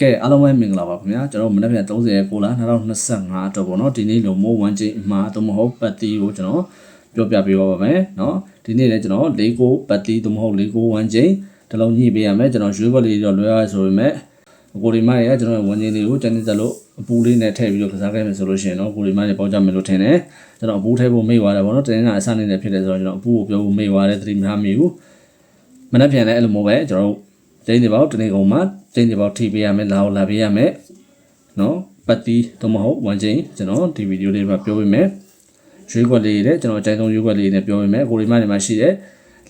ကဲအားလုံးပဲမင်္ဂလာပါခင်ဗျာကျွန်တော်မနက်ဖြန်30လ2025အတွက်ပေါ့နော်ဒီနေ့လုံမိုး1ချိန်အမှားသို့မဟုတ်ပတ်တီကိုကျွန်တော်ပြောပြပေးပါပါမယ်နော်ဒီနေ့လည်းကျွန်တော်၄ကိုပတ်တီသို့မဟုတ်၄ကို1ချိန်တစ်လုံးညှိပေးရမယ်ကျွန်တော်ရွေးဘက်လေးတော့လွှဲရဆိုပေမဲ့ကိုရီမိုင်းရဲ့ကျွန်တော်ဝန်ကြီးလေးကိုတန်းနေသလိုအပူလေးနဲ့ထည့်ပြီးတော့ကစားခဲ့မယ်ဆိုလို့ရှိရင်တော့ကိုရီမိုင်းရဲ့ပေါကြမယ်လို့ထင်တယ်ကျွန်တော်အပူထည့်ဖို့မေ့သွားတယ်ပေါ့နော်တင်းနေတာအစနေနဲ့ဖြစ်တယ်ဆိုတော့ကျွန်တော်အပူကိုပြောဖို့မေ့သွားတယ်သတိမထားမိဘူးမနေ့ပြန်လည်းအဲ့လိုမျိုးပဲကျွန်တော် ကျင်းနေပါဦးတနေ့ကုန်မှာကျင်းနေပါဦးထိပေးရမယ်လာအောင်လာပေးရမယ်နော်ပတ်တီတော့မဟုတ်1ချိန်ကျွန်တော်ဒီဗီဒီယိုလေးမှာပြောပေးမယ်ရွေးကွက်လေးတွေကျွန်တော်အကြိုက်ဆုံးရွေးကွက်လေးတွေနဲ့ပြောပေးမယ်ကိုဒီမတွေမှာရှိတဲ့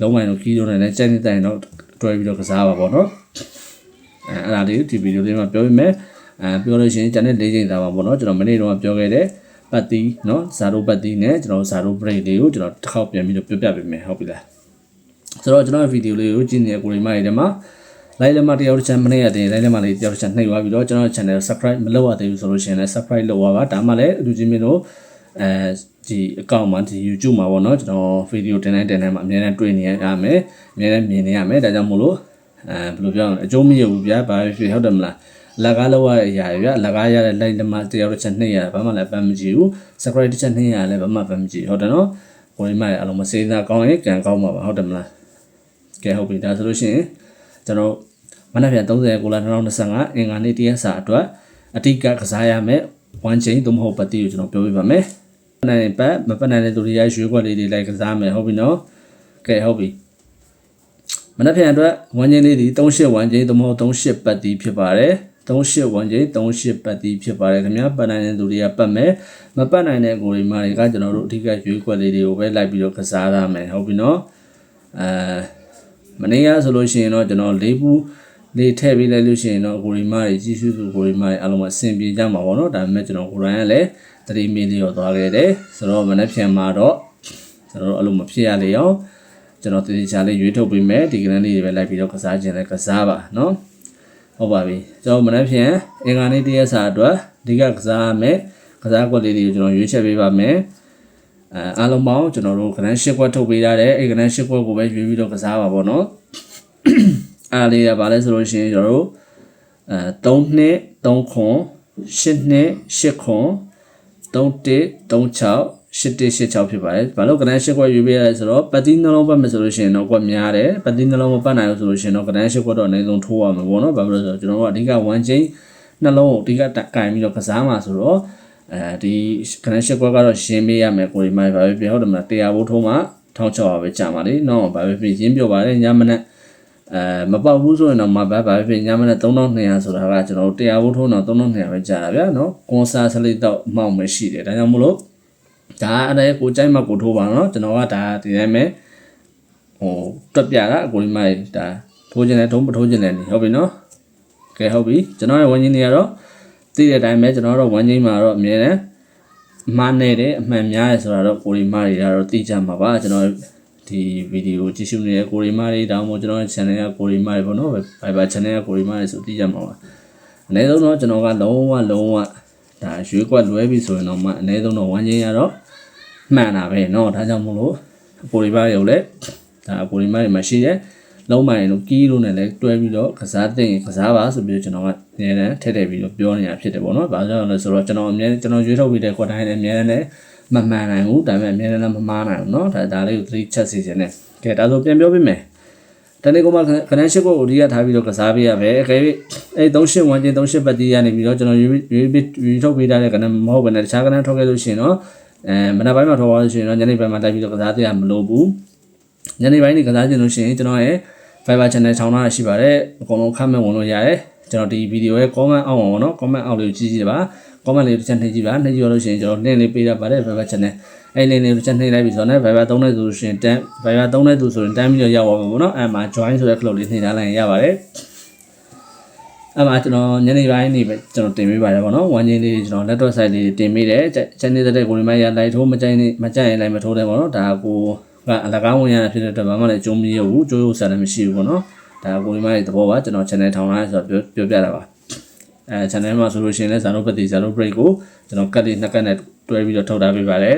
လုံးဝတော့ကီးလုံးနဲ့လည်းကျင်းနေတိုင်တော့တွဲပြီးတော့ကစားပါပေါ့နော်အဲအဲ့ဒါလေးဒီဗီဒီယိုလေးမှာပြောပေးမယ်အဲပြောလို့ရှိရင်ကျန်တဲ့၄ချိန်သာပါပေါ့နော်ကျွန်တော်မနေ့တုန်းကပြောခဲ့တဲ့ပတ်တီနော်ဇာရိုပတ်တီနဲ့ကျွန်တော်ဇာရိုဘရိတ်လေးကိုကျွန်တော်တစ်ခေါက်ပြန်ပြီးတော့ပြောပြပေးမယ်ဟုတ်ပြီလားဆိုတော့ကျွန်တော်ဗီဒီယိုလေးကိုကြည့်နေတဲ့ကိုရီမတွေထဲမှာ like လက်မတယောက်တစ်ချက်မနေ့ကတည်းက like လက်မလေးတယောက်တစ်ချက်နှိပ်သွားပြီးတော့ကျွန်တော် channel subscribe မလုပ်ရသေးဘူးဆိုလို့ရှိရင်လည်း subscribe လုပ်သွားပါဒါမှလည်းအတူချင်းမင်းတို့အဲဒီ account မှာဒီ YouTube မှာပေါ့နော်ကျွန်တော် video တင်တိုင်းတင်တိုင်းမှာအများနဲ့တွေ့နေရမယ်အများနဲ့မြင်နေရမယ်ဒါကြောင့်မို့လို့အဲဘယ်လိုပြောရလဲအကျိုးမရဘူးဗျာဘာဖြစ်ဖြစ်ဟုတ်တယ်မလားလက်ကားလောက်ရရရဗျလက်ကားရတဲ့ like လက်မတယောက်တစ်ချက်နှိပ်ရဘာမှလည်းပန်းမကြည့်ဘူး subscribe တစ်ချက်နှိပ်ရလည်းဘာမှပန်းမကြည့်ဟုတ်တယ်နော်ကိုရီမရဲ့အလုံးမစေးစားကောင်းရင်ကံကောင်းပါပါဟုတ်တယ်မလားကဲဟုတ်ပြီဒါဆိုလို့ရှိရင် ကျွန်တော်မနက်ဖြန်30ကိုလာ2025အင်္ဂါနေ့တရက်စာအတွက်အတိတ်ကကစားရမယ် one chain သို့မဟုတ်ပတ်တီကိုကျွန်တော်ပြောပြပါမယ်။နိုင်ပတ်မပတ်နိုင်တဲ့သူတွေရရွှေခွက်လေးတွေလိုက်ကစားမယ်ဟုတ်ပြီနော်။ကဲဟုတ်ပြီ။မနက်ဖြန်အတွက် one chain လေးဒီ38 one chain သို့မဟုတ်38ပတ်တီဖြစ်ပါတယ်။38 one chain 38ပတ်တီဖြစ်ပါတယ်ခင်ဗျာပတ်နိုင်တဲ့သူတွေကပတ်မယ်မပတ်နိုင်တဲ့ကိုရီမာတွေကကျွန်တော်တို့အဓိကရွေးခွက်လေးတွေကိုပဲလိုက်ပြီးတော့ကစားရမယ်ဟုတ်ပြီနော်။အဲ မနေ့ကဆိုလို့ရှိရင်တော့ကျွန်တော်၄ဘူးလေထည့်ပေးလိုက်လို့ရှိရင်တော့ကိုရီမာတွေကြီးစုစုကိုရီမာတွေအားလုံးအဆင်ပြေကြမှာပေါ့နော်ဒါပေမဲ့ကျွန်တော်ကိုရိုင်းကလည်းသတိမီလေးရောသွားခဲ့တယ်ဆိုတော့မနေ့ဖြန်မှာတော့ကျွန်တော်တို့အလိုမဖြစ်ရလေအောင်ကျွန်တော်တတိချာလေးရွေးထုတ်ပေးမယ်ဒီကနေ့လေးတွေပဲလိုက်ပြီးတော့ကစားခြင်းလဲကစားပါနော်ဟုတ်ပါပြီကျွန်တော်မနေ့ဖြန်အင်္ဂါနေ့တရက်စာအတွက်ဒီကကစားမယ်ကစားကွက်လေးတွေကိုကျွန်တော်ရွေးချက်ပေးပါမယ် အဲအားလုံးပေါင်းကျွန်တော်တို့ခဏ၈ခွက်ထုတ်ပေးထားတယ်အဲ့ခဏ၈ခွက်ကိုပဲရွေးပြီးတော့ကစားပါပေါ့နော်အားလေးရပါလဲဆိုလို့ရှိရင်ကျွန်တော်တို့အဲ3နှစ်3ခွန်8နှစ်8ခွန်31 36 8186ဖြစ်ပါတယ်။ဘာလို့ကနန်း၈ခွက်ရွေးပေးရလဲဆိုတော့ပတ်တိနှလုံးပတ်မယ်ဆိုလို့ရှိရင်တော့ကွက်များတယ်။ပတ်တိနှလုံးမပတ်နိုင်ဘူးဆိုလို့ရှိရင်တော့ကနန်း၈ခွက်တော့အနည်းဆုံးထိုးရမှာပေါ့နော်။ဘာလို့လဲဆိုတော့ကျွန်တော်တို့အဓိက1 chain နှလုံးကိုအဓိကကင်ပြီးတော့ကစားမှာဆိုတော့ အဲဒီကနန်း၈ခွက်ကတော့ရှင်းပေးရမယ်ကိုဒီမိုင်ဘာပဲပြောဟုတ်တယ်မလားတရားဘိုးထိုးမှ1600ပဲကြာပါလေ။နော်ဘာပဲဖြစ်ရင်းပြောပါတယ်ညမနက်အဲမပေါက်ဘူးဆိုရင်တော့မဘတ်ပါဖြစ်ညမနဲ့3200ဆိုတာကကျွန်တော်တို့တရားဖို့ထိုးတော့3200ပဲကြာတာဗျာနော်ကွန်ဆာဆလိတ်တော့အမောက်မရှိတယ်ဒါကြောင့်မလို့ဒါအဲ့ဒါကိုကြိုက်မှကိုထိုးပါနော်ကျွန်တော်ကဒါဒီတိုင်းပဲဟိုတွက်ပြတာအကိုဒီမိုက်ဒါထိုးခြင်းနဲ့ထုံးမထိုးခြင်းနဲ့နေဟုတ်ပြီနော်ကဲဟုတ်ပြီကျွန်တော်ရဲ့ဝင်းချင်းတွေကတော့ သိတဲ့အတိုင်းပဲကျွန်တော်တို့ဝင်းချင်းမှာတော့အမြဲတမ်းမှားနေတယ်အမှန်များတယ်ဆိုတာတော့ကိုဒီမိုက်တွေကတော့သိကြမှာပါကျွန်တော်ဒီဗီဒီယိုကြည့်ရှုနေတဲ့ကိုရီမာတွေတောင်းမို့ကျွန်တော်ရဲ့ channel ကကိုရီမာတွေပေါ့နော် Viber channel ကကိုရီမာတွေဆိုသိကြမှာပါအနည်းဆုံးတော့ကျွန်တော်ကလုံးဝလုံးဝဒါရွေးကွက်လွဲပြီဆိုရင်တော့မှအနည်းဆုံးတော့ဝမ်းချင်းရတော့မှန်တာပဲเนาะဒါကြောင့်မို့လို့ကိုရီမာတွေကိုလည်းဒါကိုရီမာတွေမှာရှိတဲ့လုံးမိုင်လို့ကီးလို့နဲ့လည်းတွဲပြီးတော့ကစားတဲ့ကစားပါဆိုပြီးတော့ကျွန်တော်က အများနဲ့ထည့်ထည့်ပြီးတော့ပြောနေတာဖြစ်တယ်ပေါ့နော်။ဘာကြောင့်လဲဆိုတော့ကျွန်တော်အများကျွန်တော်ရွေးထုတ်ပြီးတဲ့ခွက်တိုင်းလည်းအများနဲ့မမှန်နိုင်ဘူးဒါပေမဲ့အများနဲ့မမားနိုင်ဘူးเนาะဒါဒါလေးကိုသတိချက်စီခြင်းနဲ့ကဲဒါဆိုပြန်ပြောပြမယ်တနေ့ကမှကနန်းရှိကိုအဓိကထားပြီးတော့ကစားပေးရမယ်အကယ်၍အဲ38ဝန်းကျင်38ပတ်တီးရနေပြီးတော့ကျွန်တော်ရွေးရွေးရွေးထုတ်ပေးထားတဲ့ကနန်းမဟုတ်ဘဲနဲ့တခြားကနန်းထုတ်ခဲ့လို့ရှိရင်တော့အဲမနက်ပိုင်းမှာထုတ်သွားလို့ရှိရင်တော့ညနေပိုင်းမှာတိုက်ပြီးတော့ကစားသေးရမလို့ဘူးညနေပိုင်းနေကစားချင်လို့ရှိရင်ကျွန်တော်ရဲ့ Viber channel ထောင်းထားရှိပါတယ်အကုန်လုံးခမ်းမဲ့ဝင်လို့ရတယ် ကျွန်တော်ဒီဗီဒီယိုရဲ့ comment အောက်မှာပေါ့နော် comment အောက်လေးကိုကြည့်ကြည့်ပါ comment လေးတစ်ချက်နှိပ်ကြည့်ပါနှိပ်ကြည့်လို့ရှိရင်ကျွန်တော် link လေးပေးရပါတယ် Viber channel အဲ့ link လေးတစ်ချက်နှိပ်လိုက်ပြီဆိုတော့ Viber သုံးတဲ့သူဆိုရင်တန်း Viber သုံးတဲ့သူဆိုရင်တန်းပြီးတော့ရောက်ပါမယ်ပေါ့နော်အဲ့မှာ join ဆိုတဲ့ club လေးနှိပ်ထားလိုက်ရင်ရပါတယ်အဲ့မှာကျွန်တော်ညနေပိုင်းနေပဲကျွန်တော်တင်ပေးပါတယ်ပေါ့နော်ဝမ်းချင်းလေးကျွန်တော် laptop site လေးတင်ပေးတယ်ချန်နေတဲ့ကိုရီမိုင်းရလိုက်ထိုးမကြိုင်နေမကြိုင်ရင်လိုက်မထိုးတယ်ပေါ့နော်ဒါကိုကအလကားဝင်ရဖြစ်တဲ့အတွက်ဘာမှလည်းကြုံမရဘူးကြိုးရုပ်စားလည်းမရှိဘူးပေါ့နော် ဒါကိုရီမိုင်းရဲ့သဘောပါကျွန်တော် channel ထောင်ထားဆိုတော့ပြောပြတာပါအဲ channel မှာဆိုလို့ရှိရင်လည်း0ပတ်တီ0 break ကိုကျွန်တော်ကတ်လေးနှစ်ကတ်နဲ့တွဲပြီးတော့ထုတ်ထားပေးပါတယ်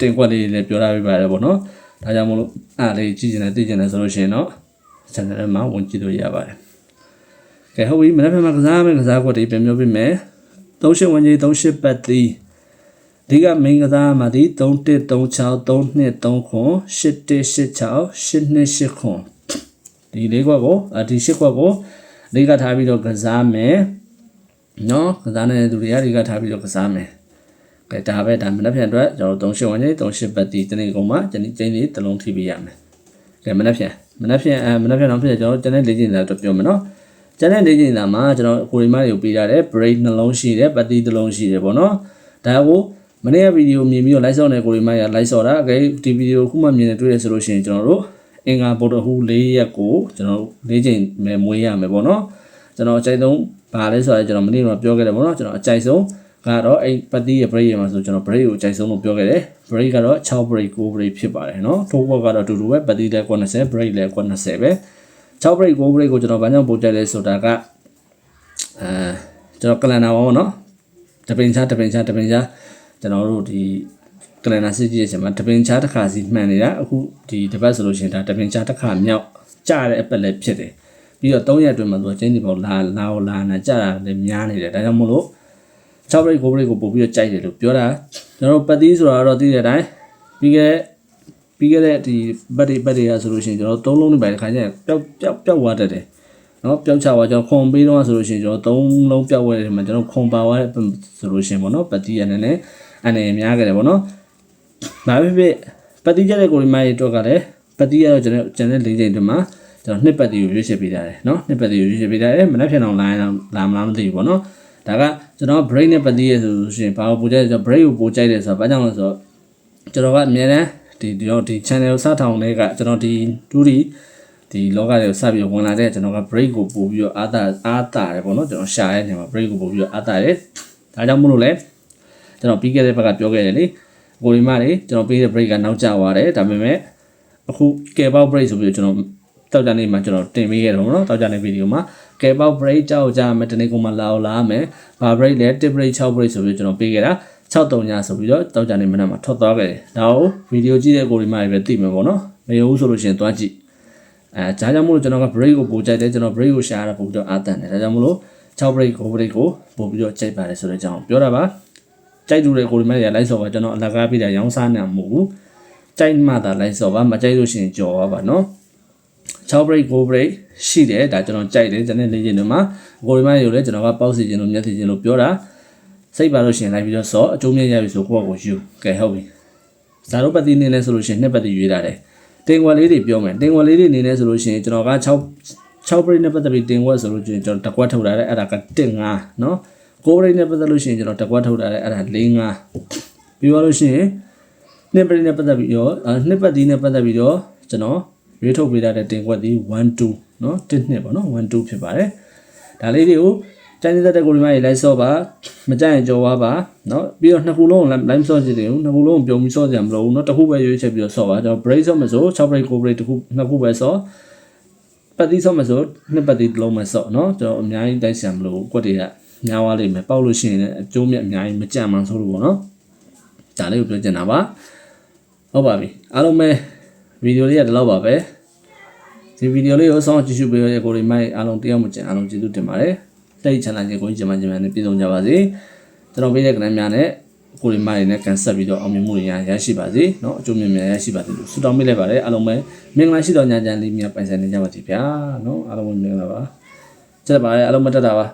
တင်ကွက်လေးလည်းပြောထားပေးပါတယ်ပေါ့နော်ဒါကြောင့်မလို့အားလေးကြည့်ကျင်တယ်သိကျင်တယ်ဆိုလို့ရှိရင်တော့ channel မှာဝင်ကြည့်လို့ရပါတယ်ကကဲဟုတ်ပြီမနေ့ကမှကစားမယ်ကစားကွက်တွေပြန်ပြောပြမယ်38ဝင်ကြီး38ပတ်တီဒီကမင်းကစားမှာဒီ3136 3239ခွန်8186 8289ခွန် ဒီလေးကွက်ကိုအဒီရှစ်ကွက်ကိုလေးကထားပြီးတော့ကစားမယ်နော်ကစားနေတဲ့သူတွေကဒီကထားပြီးတော့ကစားမယ်ကဲဒါပဲဒါမနေ့ပြန်အတွက်ကျွန်တော်38ဝင်ကြီး38ပတ်တီတနေ့ကုန်မှာကျွန်တော်ကျင်းလေးတစ်လုံးထိပေးရမယ်ကဲမနေ့ပြန်မနေ့ပြန်အဲမနေ့ပြန်တော့ဖြစ်ကျွန်တော်ကျန်တဲ့လေ့ကျင့်တာတော့ပြောမယ်နော်ကျန်တဲ့လေ့ကျင့်တာမှာကျွန်တော်ကိုရီမားတွေကိုပေးထားတယ် break နှလုံးရှိတယ်ပတ်တီတစ်လုံးရှိတယ်ပေါ့နော်ဒါကိုမနေ့ကဗီဒီယိုမြင်ပြီးတော့ live ဆော့နေကိုရီမားရ live ဆော့တာအကဲဒီဗီဒီယိုခုမှမြင်နေတွေ့ရဆိုလို့ရှိရင်ကျွန်တော်တို့ အင်္ဂါဗုဒ္ဓဟူး၄ရက်ကိုကျွန်တော်တို့၄ချိန်မယ်မွေးရမယ်ပေါ့နော်ကျွန်တော်အကြိုက်ဆုံးဘာလဲဆိုတော့ကျွန်တော်မနေ့ကပြောခဲ့တယ်ပေါ့နော်ကျွန်တော်အကြိုက်ဆုံးကတော့အဲ့ပတိရဲ့ break ရမှာဆိုကျွန်တော် break ကိုအကြိုက်ဆုံးလို့ပြောခဲ့တယ် break ကတော့6 break 9 break ဖြစ်ပါတယ်နော် total ကတော့အတူတူပဲပတိလည်း90 break လည်း90ပဲ6 break 9 break ကိုကျွန်တော်ဘာကြောင့်ပို့တက်လဲဆိုတာကအဲကျွန်တော်ကလန်နာပါပေါ့နော်တပင်ချာတပင်ချာတပင်ချာကျွန်တော်တို့ဒီ ကလန်နာစစ်ကြည့်ရချိန်မှာတပင်ချားတစ်ခါစီမှန်နေတာအခုဒီတစ်ပတ်ဆိုလို့ရှိရင်ဒါတပင်ချားတစ်ခါမြောက်ကြတဲ့အပတ်လည်းဖြစ်တယ်ပြီးတော့3ရက်အတွင်းမှာသူချင်းဒီပေါ်လာလာလာနာကြတာလည်းများနေတယ်ဒါကြောင့်မို့လို့6 break 9 break ကိုပို့ပြီးတော့ကြိုက်တယ်လို့ပြောတာကျွန်တော်ပတ်သီးဆိုတာတော့သိတဲ့အတိုင်းပြီးခဲ့ပြီးခဲ့တဲ့ဒီဘတ်တွေဘတ်တွေကဆိုလို့ရှိရင်ကျွန်တော်သုံးလုံးနေပါတခါကျရင်ပျောက်ပျောက်ပျောက်သွားတတ်တယ်နော်ပျောက်ချသွားကျွန်တော်ခွန်ပေးတော့ဆိုလို့ရှိရင်ကျွန်တော်သုံးလုံးပျောက်သွားတယ်မှာကျွန်တော်ခွန်ပါသွားဆိုလို့ရှိရင်ပေါ့နော်ပတ်သီးရနေနေအနေများကြတယ်ပေါ့နော် ဒါပေမဲ့ပတ်သီးကြတဲ့ကိုရီမိုင်းတွေတော့ကလည်းပတ်သီးရတော့ကျွန်တော်ကျန်တဲ့၄ချိန်တည်းမှာကျွန်တော်နှစ်ပတ်သီးကိုရွေးချယ်ပေးထားတယ်နော်နှစ်ပတ်သီးကိုရွေးချယ်ပေးထားတယ်မနေ့ဖြန်အောင်လာရင်လာမလားမသိဘူးပေါ့နော်ဒါကကျွန်တော် break နဲ့ပတ်သီးရဆိုလို့ရှိရင်ဘာကိုပို့ကြလဲကျွန်တော် break ကိုပို့ကြိုက်တယ်ဆိုတာဘာကြောင့်လဲဆိုတော့ကျွန်တော်ကအများနဲ့ဒီဒီတော့ဒီ channel စထောင်လေးကကျွန်တော်ဒီတူဒီဒီလောကတွေကိုစပြီးဝင်လာတဲ့ကျွန်တော်က break ကိုပို့ပြီးတော့အားတာအားတာတယ်ပေါ့နော်ကျွန်တော်ရှာတဲ့နေရာမှာ break ကိုပို့ပြီးတော့အားတာတယ်ဒါကြောင့်မို့လို့လဲကျွန်တော်ပြီးခဲ့တဲ့ဘက်ကပြောခဲ့တယ်လေ ကိုရီမတွေကျွန်တော်ပေးတဲ့ break ကနောက်ကျသွားတယ်ဒါပေမဲ့အခု care about break ဆိုပြီးတော့ကျွန်တော်တောက်ကြနေမှာကျွန်တော်တင်ပေးခဲ့တယ်ပေါ့နော်တောက်ကြနေဗီဒီယိုမှာ care about break ကြောက်ကြမယ်တနေ့ကုန်မှလာအောင်လာမယ်ဘာ break လဲ1 break 6 break ဆိုပြီးကျွန်တော်ပေးခဲ့တာ63ညဆိုပြီးတော့တောက်ကြနေမနက်မှာထွက်သွားခဲ့တယ်ဒါကိုဗီဒီယိုကြည့်တဲ့ကိုရီမတွေပဲသိမယ်ပေါ့နော်မယုံဘူးဆိုလို့ရှိရင်သွားကြည့်အဲဒါကြောင့်မို့လို့ကျွန်တော်က break ကိုပို့ကြိုက်တယ်ကျွန်တော် break ကိုရှာရတာပို့ပြီးတော့အာတန်တယ်ဒါကြောင့်မို့လို့6 break 9 break ကိုပို့ပြီးတော့ကြိုက်ပါတယ်ဆိုတဲ့အကြောင်းပြောတာပါ ကြိုက်တူတဲ့ကိုရီမတွေလိုက်ဆော့ပါကျွန်တော်အလကားပြတာရောင်းစားနေမှာမဟုတ်ဘူးကြိုက်မှသာလိုက်ဆော့ပါမကြိုက်လို့ရှိရင်ကြော်ပါပါနော်6 break 9 break ရှိတယ်ဒါကျွန်တော်ကြိုက်တယ်ကျွန်တော်လေ့ကျင့်တယ်မှာကိုရီမတွေလည်းကျွန်တော်ကပေါက်စီခြင်းလို့မျက်စီခြင်းလို့ပြောတာစိတ်ပါလို့ရှိရင်လိုက်ပြီးတော့ဆော့အကျိုးမြတ်ရပြီဆိုကိုယ့်ကိုယ်ယူကဲဟုတ်ပြီဇာတို့ပတ်တိနေလဲဆိုလို့ရှိရင်နှစ်ပတ်တိရွေးတာတယ်တင်ွယ်လေးတွေပြောမယ်တင်ွယ်လေးတွေနေလဲဆိုလို့ရှိရင်ကျွန်တော်က6 6 break နဲ့ပတ်သက်ပြီးတင်ွက်ဆိုလို့ရှိရင်ကျွန်တော်တကွက်ထုတ်တာတယ်အဲ့ဒါက1.5เนาะ 9 break နဲ့ပတ်သက်လို့ရှိရင်ကျွန်တော်တကွက်ထုတ်တာတယ်အဲ့ဒါ4.5ပြီးသွားလို့ရှိရင်နှစ် break နဲ့ပတ်သက်ပြီးတော့နှစ်ပတ်တိနဲ့ပတ်သက်ပြီးတော့ကျွန်တော်ရွေးထုတ်ပေးတဲ့တင်ွက်ဒီ1 2เนาะ1နှစ်ပေါ့เนาะ1 2ဖြစ်ပါတယ်ဒါလေးတွေကိုကျန်တဲ့ကိုရီမားရေလိုက်ဆော့ပါမကြိုက်ရင်ကြော်သွားပါเนาะပြီးတော့နှစ်ခုလုံး line ဆော့ကြည့်တယ်နှစ်ခုလုံးပြုံပြီးဆော့ကြမလို့เนาะတစ်ခုပဲရွေးချက်ပြီးတော့ဆော့ပါကျွန်တော် break ဆော့မဆို6 break 9 break တစ်ခုနှစ်ခုပဲဆော့ပတ်တိဆော့မဆိုနှစ်ပတ်တိတစ်လုံးပဲဆော့เนาะကျွန်တော်အများကြီးတိုက်ဆံမလို့ကွက်တွေက များသွားလိမ့်မယ်ပေါက်လို့ရှိရင်လည်းအကျိုးမြတ်အများကြီးမကြံမှန်းဆိုလို့ပေါ့เนาะဒါလေးကိုပြောချင်တာပါဟုတ်ပါပြီအားလုံးပဲဗီဒီယိုလေးကဒီလောက်ပါပဲဒီဗီဒီယိုလေးကိုဆောင်းကြည့်ရှုပေးရတဲ့ကိုရီမိုက်အားလုံးတရားမကျန်အားလုံးကျေးဇူးတင်ပါတယ်တိတ်ချန်လာခြင်းကိုကြီးကျမကျမနဲ့ပြည်စုံကြပါစေကျွန်တော်ပေးတဲ့ကဏ္ဍများနဲ့ကိုရီမိုက်နဲ့ကန်ဆက်ပြီးတော့အောင်မြင်မှုတွေရရှိပါစေเนาะအကျိုးမြတ်များရရှိပါစေလို့ဆုတောင်းပေးလိုက်ပါတယ်အားလုံးပဲမင်္ဂလာရှိတော်ညချမ်းလေးများပိုင်ဆိုင်နေကြပါစေဗျာเนาะအားလုံးပဲမင်္ဂလာပါကျက်ပါတယ်အားလုံးမတက်တာပါ